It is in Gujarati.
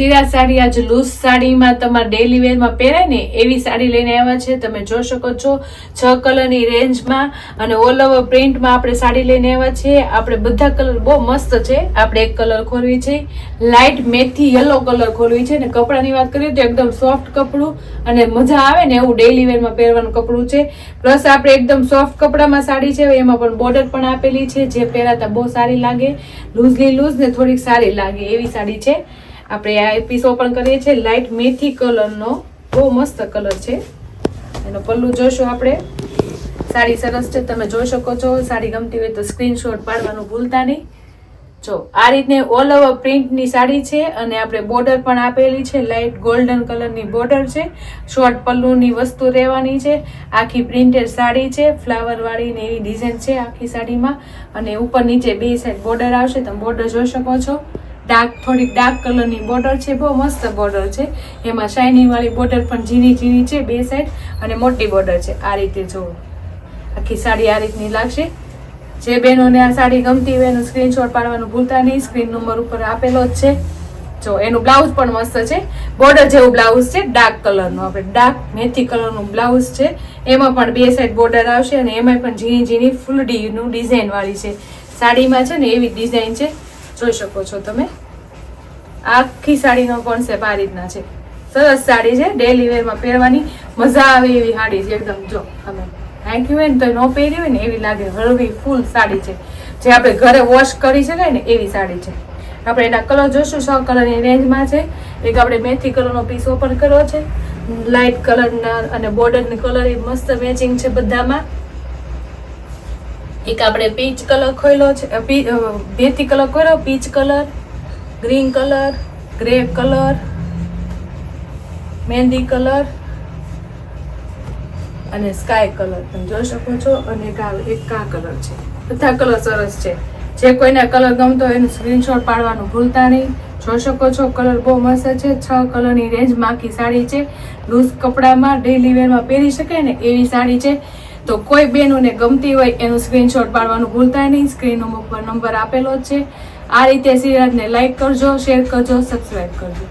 સિરા સાડી, આજ લૂઝ સાડીમાં તમારે ડેલી વેરમાં પહેરાય ને, એવી સાડી લઈને આવ્યા છે. તમે જોઈ શકો છો, છ કલરની રેન્જમાં અને ઓલ ઓવર પ્રિન્ટમાં આપણે સાડી લઈને આવ્યા છે આપણે બધા કલર બહુ મસ્ત છે. આપણે એક કલર ખોલવી છે. લાઇટ મેથી યલો કલર ખોલવી છે. ને કપડાની વાત કરીએ તો એકદમ સોફ્ટ કપડું અને મજા આવે ને એવું ડેલી વેરમાં પહેરવાનું કપડું છે. પ્લસ આપણે એકદમ સોફ્ટ કપડામાં સાડી છે. એમાં પણ બોર્ડર પણ આપેલી છે. જે પહેરાતા બહુ સારી લાગે. લૂઝલી લૂઝ ને થોડીક સારી લાગે એવી સાડી છે. આપણે આ પીસ ઓપન કરીએ છીએ લાઇટ મેથી કલરનો બહુ મસ્ત કલર છે. એનો પલ્લું જોઈશું આપણે. સાડી સરસ છે, તમે જોઈ શકો છો. સાડી ગમતી હોય તો સ્ક્રીનશોટ પાડવાનું ભૂલતા નહીં. જો, આ રીતને ઓલ ઓવર પ્રિન્ટની સાડી છે અને આપણે બોર્ડર પણ આપેલી છે. લાઇટ ગોલ્ડન કલરની બોર્ડર છે. શોર્ટ પલ્લુની વસ્તુ રહેવાની છે. આખી પ્રિન્ટેડ સાડી છે. ફ્લાવર વાળી ને એવી ડિઝાઇન છે આખી સાડીમાં. અને ઉપર નીચે બે સાઈડ બોર્ડર આવશે. તમે બોર્ડર જોઈ શકો છો. ડાર્ક, થોડીક ડાર્ક કલરની બોર્ડર છે, બહુ મસ્ત બોર્ડર છે. એમાં શાઇનિંગવાળી બોર્ડર પણ ઝીણી ઝીણી છે, બે સાઈડ અને મોટી બોર્ડર છે. આ રીતે જુઓ આખી સાડી આ રીતની લાગશે. જે બહેનોને આ સાડી ગમતી હોય એનું સ્ક્રીનશોટ પાડવાનું ભૂલતા નહીં. સ્ક્રીન નંબર ઉપર આપેલો જ છે. જો, એનું બ્લાઉઝ પણ મસ્ત છે. બોર્ડર જેવું બ્લાઉઝ છે, ડાર્ક કલરનું. આપણે ડાર્ક, મેથી કલરનું બ્લાઉઝ છે. એમાં પણ બે સાઈડ બોર્ડર આવશે અને એમાં પણ ઝીણી ઝીણી ફૂલડીનું ડિઝાઇનવાળી છે. સાડીમાં છે ને એવી ડિઝાઇન છે. જોઈ શકો છો તમે. આખી સાડીનો કોન્સેપ્ટ આ રીતના છે. સરસ સાડી છે ડેલી વેરમાં પહેરવાની મજા આવે એવી સાડી છે એકદમ, જો અમે નાખ્યું હોય ને તો ન પહેરી હોય ને એવી લાગે હળવી ફૂલ સાડી છે. જે આપણે ઘરે વોશ કરી શકાય ને એવી સાડી છે. આપણે એના કલર જોશું છ કલરની રેન્જમાં છે. એક આપણે મેથી કલરનો પીસ ઓપન કર્યો છે. લાઇટ કલરના અને બોર્ડરની કલર એ મસ્ત મેચિંગ છે બધામાં. એક આપણે પીચ કલર ખોલ્યો છે પી- મેથી કલર ખોલ્યો peach colour green colour, grey colour, મહેંદી કલર અને સ્કાય કલર. તમે જોઈ શકો છો અને એક કા કલર છે. બધા કલર સરસ છે. જે કોઈને કલર ગમતો હોય એનું સ્ક્રીનશોટ પાડવાનું ભૂલતા નહીં. જોઈ શકો છો કલર બહુ મસ્ત છે. છ કલરની રેન્જમાં આખી સાડી છે. લૂઝ કપડામાં ડેલી વેરમાં પહેરી શકાય ને એવી સાડી છે. તો કોઈ બેનોને ગમતી હોય એનું સ્ક્રીનશોટ પાડવાનું ભૂલતા નહીં. સ્ક્રીન ઉપર નંબર આપેલો છે. આ રીતે સિરિયલને લાઈક કરજો શેર કરજો સબસ્ક્રાઈબ કરજો.